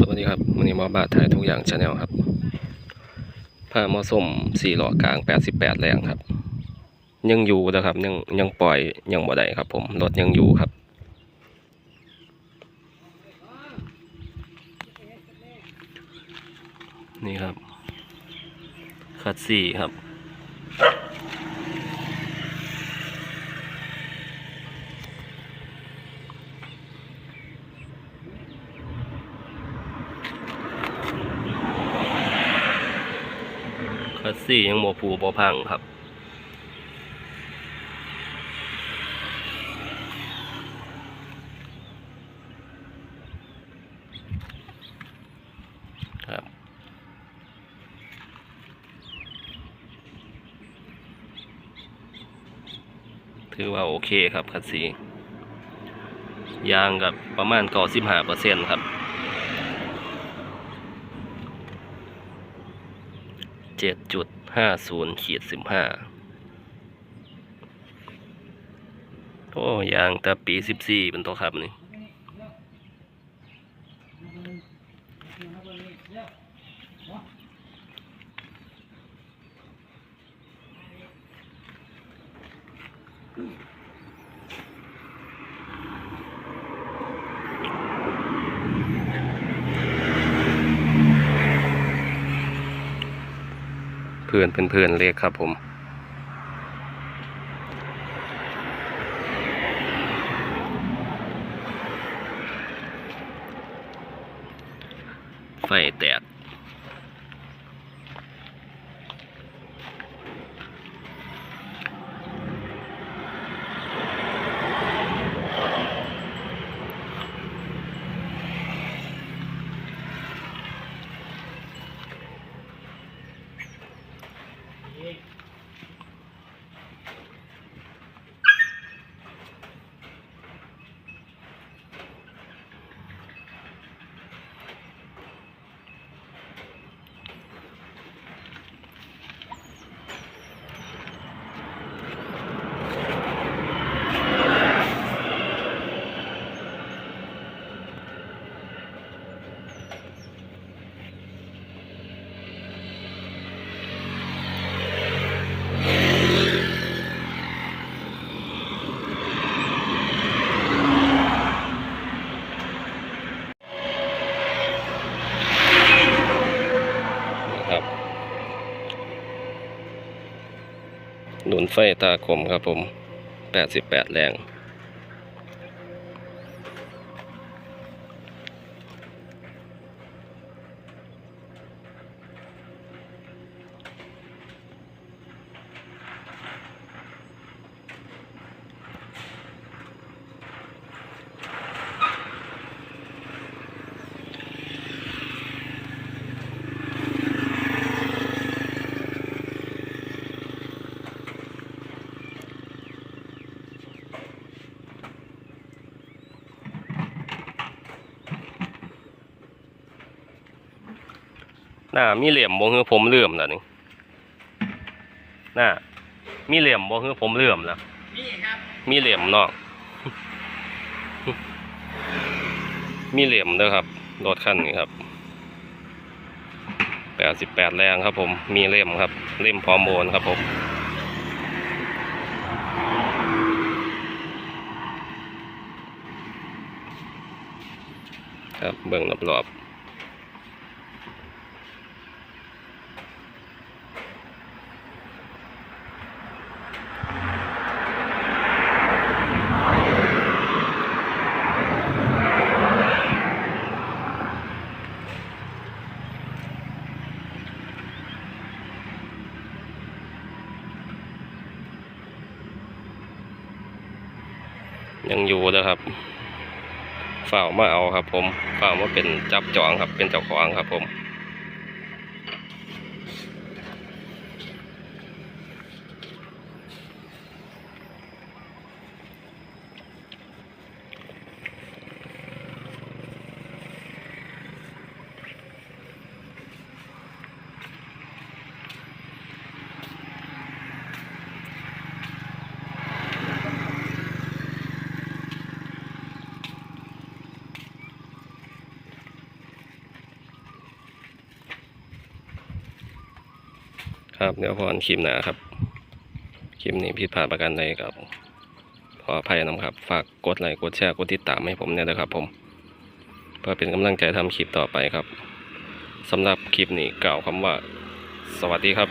สวัสดีครับวันนี้หมอบาทไทยทุกอย่างชาแนลครับพามาส้มสี่หล่อกลางแปดสิบแปดแรงครับ ยังอยู่นะครับ ยังยังปล่อยยังบ่ได้ครับ ผมรถยังอยู่ครับ นี่ครับคัดสี่ครับ คัดสี่ยังโมผูบ่พังครับครับถือว่าโอเคครับคัดสียางกับประมาณก่อสิบห้าเปอร์เซ็นต์ครับ เจ็ดจุดห้าศูนย์ขีดสิบห้าโอ้ยางตะปีสิบสี่เป็นตัวครับนี่ เพื่อนเพื่อนเรียกครับผม ไฟแตก หนุนไฟตาคมครับผม 88 แรง หน้ามีเหลี่ยมบ่คือผมเหลื่อมแล้วนี่หน้ามีเหลี่ยมบ่คือผมเหลื่อมแล้วนี่ครับมีเหลี่ยมเนาะมีเหลี่ยมเด้อครับรถคันนี้ครับ88แรงครับ ผมมีเล่มครับ เล่มพร้อมโอนครับผมครับเบิ่งรอบๆ ยังอยู่นะครับฝ่าวมาเอาครับ ผมฝ่าวมาเป็นจับจองครับ เป็นเจ้าของครับผม ครับเดี๋ยวพอนคลิปหน้าครับคลิปนี้ผิดพลาดประการใดครับขออภัยนะครับ ฝากกดไลค์กดแชร์กดติดตามให้ผมเนี่ยนะครับ ผม เพื่อเป็นกำลังใจทำคลิปต่อไปครับสำหรับคลิปนี้กล่าวคำว่า สวัสดีครับ